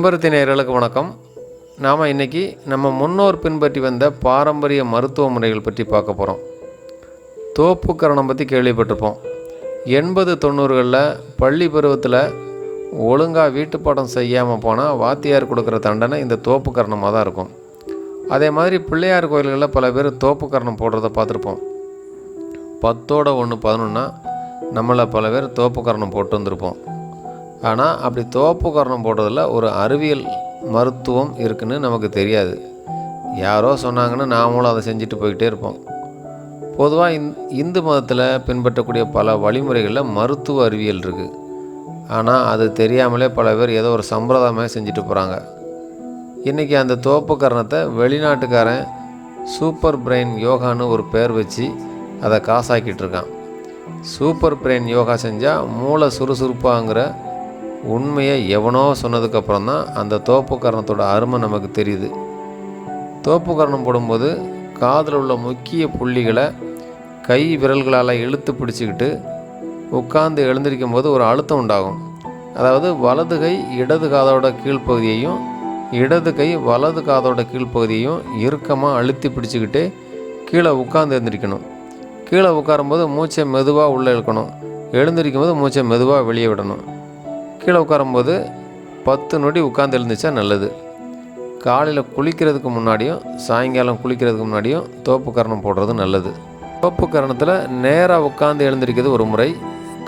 செம்பருத்தி நேயர்களுக்கு வணக்கம். நாம் இன்றைக்கி நம்ம முன்னோர் பின்பற்றி வந்த பாரம்பரிய மருத்துவ முறைகள் பற்றி பார்க்க போகிறோம் தோப்புக்கரணம் பற்றி கேள்விப்பட்டிருப்போம். எண்பது தொண்ணூறுகளில் பள்ளி பருவத்தில் ஒழுங்காக வீட்டுப்பாடம் செய்யாமல் போனால் வாத்தியார் கொடுக்குற தண்டனை இந்த தோப்புக்கரணமாக தான் இருக்கும். அதே மாதிரி பிள்ளையார் கோயில்களில் பல பேர் தோப்புக்கரணம் போடுறத பார்த்துருப்போம். பத்தோட ஒன்று பதினொன்னா நம்மளை பல பேர் தோப்புக்கரணம் போட்டு வந்திருப்போம். ஆனால் அப்படி தோப்புக்கரணம் போடுறதில் ஒரு அறிவியல் மருத்துவம் இருக்குன்னு நமக்கு தெரியாது. யாரோ சொன்னாங்கன்னு நாமளும் அதை செஞ்சுட்டு போய்கிட்டே இருப்போம். பொதுவாக இந் இந்து மதத்தில் பின்பற்றக்கூடிய பல வழிமுறைகளில் மருத்துவ அறிவியல் இருக்குது ஆனால் அது தெரியாமலே பல பேர் ஏதோ ஒரு சம்பிரதாயமாக செஞ்சுட்டு போகிறாங்க இன்றைக்கி அந்த தோப்புக்கரணத்தை வெளிநாட்டுக்காரன் சூப்பர் பிரெயின் யோகான்னு ஒரு பேர் வச்சு அதை காசாக்கிட்டு இருக்கான். சூப்பர் பிரெயின் யோகா செஞ்சால் மூளை சுறுசுறுப்பாங்கிற உண்மையை எவனோ சொன்னதுக்கப்புறம் தான் அந்த தோப்புக்கரணத்தோட அருமை நமக்கு தெரியுது. தோப்புக்கரணம் போடும்போது காதில் உள்ள முக்கிய புள்ளிகளை கை விரல்களால் இழுத்து பிடிச்சிக்கிட்டு உட்கார்ந்து எழுந்திருக்கும் போது ஒரு அழுத்தம் உண்டாகும். அதாவது வலது கை இடது காதோட கீழ்ப்பகுதியையும் இடது கை வலது காதோட கீழ்ப்பகுதியையும் இறுக்கமாக அழுத்தி பிடிச்சிக்கிட்டு கீழே உட்கார்ந்து எழுந்திரிக்கணும். கீழே உட்காரும்போது மூச்சை மெதுவாக உள்ளே இழுக்கணும். எழுந்திருக்கும் போது மூச்சை மெதுவாக வெளியே விடணும். கீழே உட்காரும்போது பத்து நொடி உட்காந்து எழுந்துச்சா நல்லது. காலையில் குளிக்கிறதுக்கு முன்னாடியும் சாயங்காலம் குளிக்கிறதுக்கு முன்னாடியும் தோப்பு கரணம் போடுறது நல்லது. தோப்பு கரணத்தில் நேராக உட்காந்து எழுந்திருக்கிறது ஒரு முறை.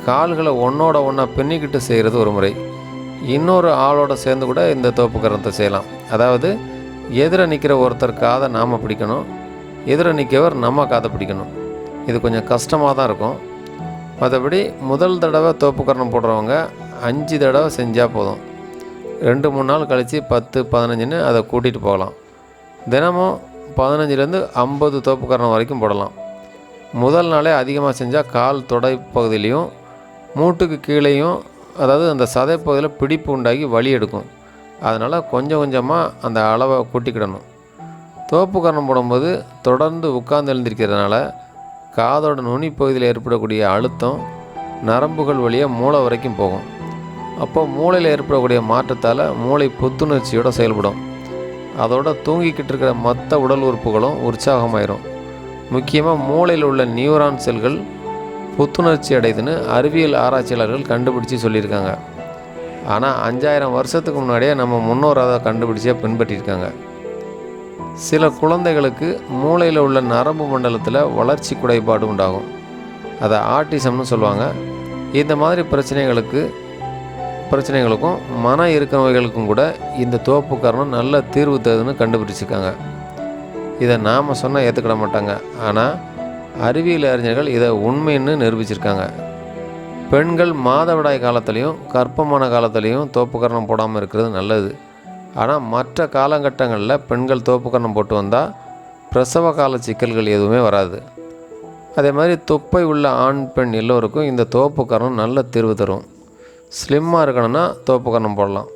கால்களை ஒன்றோட ஒன்றா பின்னிக்கிட்டு செய்கிறது ஒரு முறை. இன்னொரு ஆளோட சேர்ந்து கூட இந்த தோப்பு கரணத்தை செய்யலாம். அதாவது எதிர நிற்கிற ஒருத்தர் காதை நாம் பிடிக்கணும். எதிர நிற்கவர் நம்ம காதை பிடிக்கணும். இது கொஞ்சம் கஷ்டமாக தான் இருக்கும். மற்றபடி முதல் தடவை தோப்பு கரணம் போடுறவங்க அஞ்சு தடவை செஞ்சால் போதும். ரெண்டு மூணு நாள் கழித்து பத்து பதினஞ்சுன்னு அதை கூட்டிகிட்டு போகலாம். தினமும் பதினஞ்சுலேருந்து ஐம்பது தோப்புக்கரணம் வரைக்கும் போடலாம். முதல் நாளே அதிகமாக செஞ்சால் கால் தொடை பகுதியிலையும் மூட்டுக்கு கீழேயும் அதாவது அந்த சதை பகுதியில் பிடிப்பு உண்டாகி வலி எடுக்கும். அதனால் கொஞ்சம் கொஞ்சமாக அந்த அளவை கூட்டிக்கிடணும். தோப்புக்கரணம் போடும்போது தொடர்ந்து உட்கார்ந்து எழுந்திருக்கிறதுனால காதோட நுனி பகுதியில் ஏற்படக்கூடிய அழுத்தம் நரம்புகள் வழியாக மூளை வரைக்கும் போகும். அப்போ மூளையில் ஏற்படக்கூடிய மாற்றத்தால் மூளை புத்துணர்ச்சியோடு செயல்படும். அதோட தூங்கிக்கிட்டு இருக்கிற மற்ற உடல் உறுப்புகளும் உற்சாகமாயிரும். முக்கியமாக மூளையில் உள்ள நியூரான் செல்கள் புத்துணர்ச்சி அடையுதுன்னு அறிவியல் ஆராய்ச்சியாளர்கள் கண்டுபிடிச்சி சொல்லியிருக்காங்க. ஆனால் அஞ்சாயிரம் வருஷத்துக்கு முன்னாடியே நம்ம முன்னோர் அதை கண்டுபிடிச்சே பின்பற்றியிருக்காங்க. சில குழந்தைகளுக்கு மூளையில் உள்ள நரம்பு மண்டலத்தில் வளர்ச்சி குறைபாடு உண்டாகும். அதை ஆட்டிசம்னு சொல்லுவாங்க. இந்த மாதிரி பிரச்சனைகளுக்கு பிரச்சனைகளுக்கும் மன இருக்க நோய்களுக்கும் கூட இந்த தோப்பு காரணம் நல்ல தீர்வு தருதுன்னு கண்டுபிடிச்சிருக்காங்க. இதை நாம் சொன்னால் ஏற்றுக்கிட மாட்டாங்க. ஆனால் அறிவியல் அறிஞர்கள் இதை உண்மைன்னு நிரூபிச்சிருக்காங்க. பெண்கள் மாதவிடாய் காலத்துலேயும் கற்பமான காலத்துலேயும் தோப்புக்கரணம் போடாமல் இருக்கிறது நல்லது. ஆனால் மற்ற காலகட்டங்களில் பெண்கள் தோப்புக்கரணம் போட்டு வந்தால் பிரசவ கால சிக்கல்கள் எதுவுமே வராது. அதே மாதிரி தொப்பை உள்ள ஆண் பெண் எல்லோருக்கும் இந்த தோப்புக்கரணம் நல்ல தீர்வு தரும். ஸ்லிம்மாக இருக்கணும்னா தோப்புக்கரணம் போடலாம்.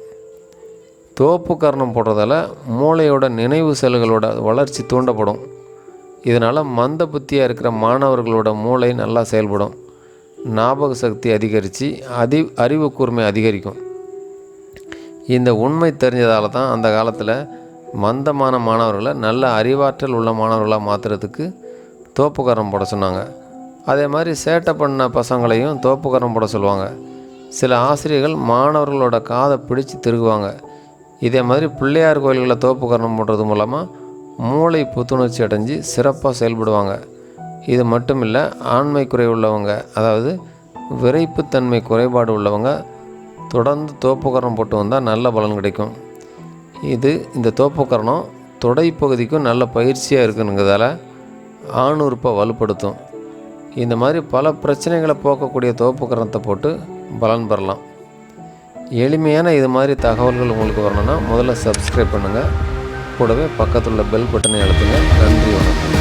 தோப்புக்கரணம் போடுறதால மூளையோட நினைவு செல்களோட வளர்ச்சி தூண்டப்படும். இதனால் மந்த புத்தியாக இருக்கிற மாணவர்களோட மூளை நல்லா செயல்படும். ஞாபக சக்தி அதிகரித்து அதி அறிவு கூர்மை அதிகரிக்கும். இந்த உண்மை தெரிஞ்சதால தான் அந்த காலத்தில் மந்தமான மாணவர்களை நல்ல அறிவாற்றல் உள்ள மாணவர்களாக மாற்றுறதுக்கு தோப்புக்கரம் போட சொன்னாங்க. அதே மாதிரி சேட்டை பண்ண பசங்களையும் தோப்புக்கரம் போட சொல்லுவாங்க. சில ஆசிரியர்கள் மாணவர்களோட காதை பிடிச்சு திருகுவாங்க. இதே மாதிரி பிள்ளையார் கோயில்களில் தோப்புக்கரணம் போடுறது மூலமாக மூளை புத்துணர்ச்சி அடைஞ்சு சிறப்பாக செயல்படுவாங்க. இது மட்டும் இல்லை ஆண்மை குறை உள்ளவங்க அதாவது விரைப்புத்தன்மை குறைபாடு உள்ளவங்க தொடர்ந்து தோப்புக்கரணம் போட்டு வந்தால் நல்ல பலன் கிடைக்கும். இது இந்த தோப்புக்கரணம் தொடை பகுதிக்கும் நல்ல பயிற்சியாக இருக்குங்கிறதால ஆணுறுப்பை வலுப்படுத்தும். இந்த மாதிரி பல பிரச்சனைகளை போக்கக்கூடிய தோப்புக்கரணத்தை போட்டு பலன் பெறலாம். எளிமையான இது மாதிரி தகவல்கள் உங்களுக்கு வரணும்னா முதல்ல சப்ஸ்கிரைப் பண்ணுங்கள் கூடவே பக்கத்தில் உள்ள பெல் பட்டனை அழுத்துங்க. நன்றி வணக்கம்.